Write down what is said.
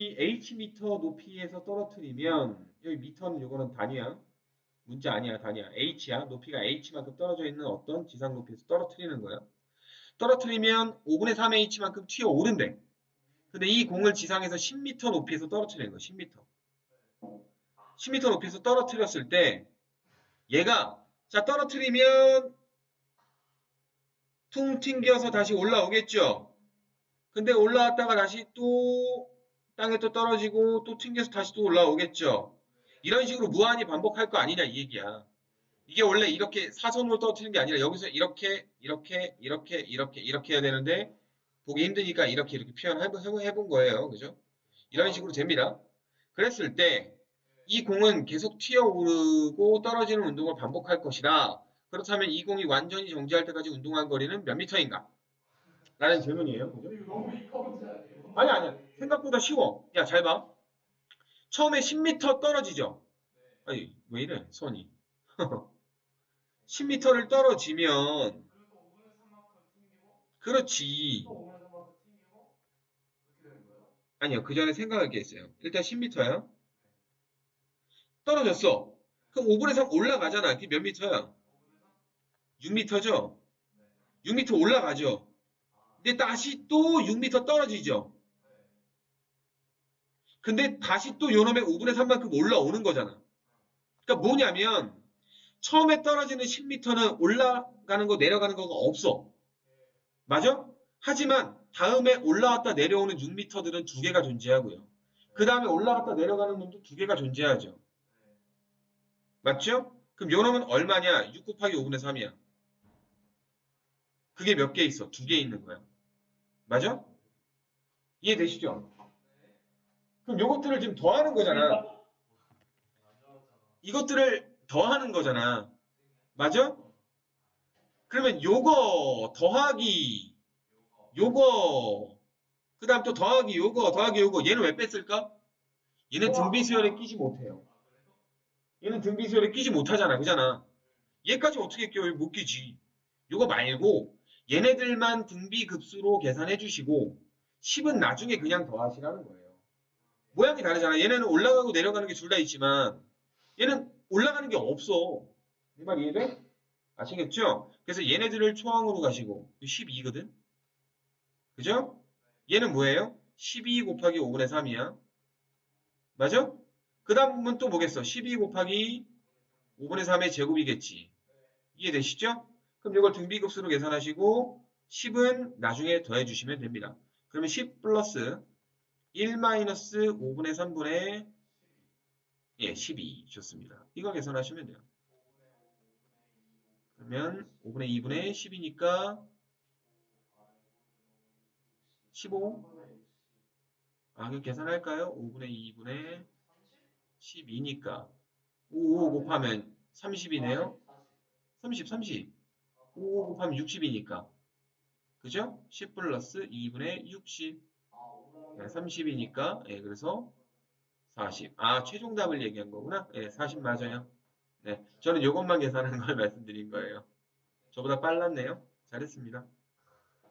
이 H미터 높이에서 떨어뜨리면 여기 미터는 이거는 단위야. 문자 아니야, 단위야. H야. 높이가 H만큼 떨어져 있는 어떤 지상 높이에서 떨어뜨리는 거야. 떨어뜨리면 5분의 3의 H만큼 튀어 오른대. 근데 이 공을 지상에서 10m 높이에서 떨어뜨리는 거야, 10m. 10m 높이에서 떨어뜨렸을 때 얘가 자 떨어뜨리면 퉁 튕겨서 다시 올라오겠죠. 근데 올라왔다가 다시 또 땅에 또 떨어지고 또 튕겨서 다시 또 올라오겠죠. 이런 식으로 무한히 반복할 거 아니냐 이 얘기야. 이게 원래 이렇게 사선으로 떨어뜨리는 게 아니라 여기서 이렇게 이렇게 이렇게 이렇게 이렇게 해야 되는데 보기 힘드니까 이렇게 이렇게 표현해본 거예요. 그죠? 이런 식으로 됩니다. 그랬을 때 이 공은 계속 튀어오르고 떨어지는 운동을 반복할 것이다. 그렇다면 이 공이 완전히 정지할 때까지 운동한 거리는 몇 미터인가? 라는 질문이에요. 그죠? 아니 아니야. 생각보다 쉬워. 야, 잘 봐. 처음에 10m 떨어지죠? 아니, 왜 이래, 손이. 10m를 떨어지면, 그리고 또 5분의 3만큼 튕기고 그렇지. 또 5분의 3만큼 튕기고 이렇게 되는 거예요? 아니요, 그 전에 생각할 게 있어요. 일단 10m야. 떨어졌어. 그럼 5분의 3 올라가잖아. 그게 몇 미터야? 5분의 3? 6m죠? 네. 6m 올라가죠? 아, 근데 다시 또 6m 떨어지죠? 네. 근데 다시 또 요놈의 5분의 3만큼 올라오는 거잖아. 그러니까 뭐냐면 처음에 떨어지는 10m는 올라가는 거 내려가는 거가 없어. 맞아? 하지만 다음에 올라왔다 내려오는 6m들은 두 개가 존재하고요. 그 다음에 올라갔다 내려가는 놈도 두 개가 존재하죠. 네. 맞죠? 그럼 요놈은 얼마냐? 6 곱하기 5분의 3이야. 그게 몇 개 있어? 두 개 있는 거야. 맞아? 이해되시죠? 네. 그럼 요것들을 지금 더하는 거잖아. 이것들을 더하는 거잖아. 맞아? 그러면 요거 더하기 요거. 그 다음 또 더하기 요거 더하기 요거 얘는 왜 뺐을까? 얘는 등비수열에 끼지 못해요. 얘는 등비수열에 끼지 못하잖아. 그잖아. 얘까지 어떻게 껴요? 못 끼지. 요거 말고 얘네들만 등비급수로 계산해 주시고 10은 나중에 그냥 더하시라는 거예요. 모양이 다르잖아. 얘네는 올라가고 내려가는 게 둘 다 있지만 얘는 올라가는 게 없어. 이 말 이해돼? 아시겠죠? 그래서 얘네들을 초항으로 가시고 12거든? 그죠? 얘는 뭐예요? 12 곱하기 5분의 3이야. 맞아? 그 다음은 또 뭐겠어? 12 곱하기 5분의 3의 제곱이겠지. 이해되시죠? 그럼 이걸 등비급수로 계산하시고 10은 나중에 더해주시면 됩니다. 그러면 10 플러스 1 마이너스 5분의 3분의 예, 12 좋습니다. 이거 계산하시면 돼요. 5분의 5, 5분의 2. 그러면 5분의 2분의 10이니까 15? 아, 그 계산할까요? 5분의 2분의 12니까 5 곱하면 30이네요. 30, 30. 5 곱하면 60이니까. 그죠? 10 플러스 2분의 60. 네, 30이니까, 예, 그래서 40. 아, 최종 답을 얘기한 거구나? 예, 40 맞아요. 네, 저는 이것만 계산하는 걸 말씀드린 거예요. 저보다 빨랐네요. 잘했습니다.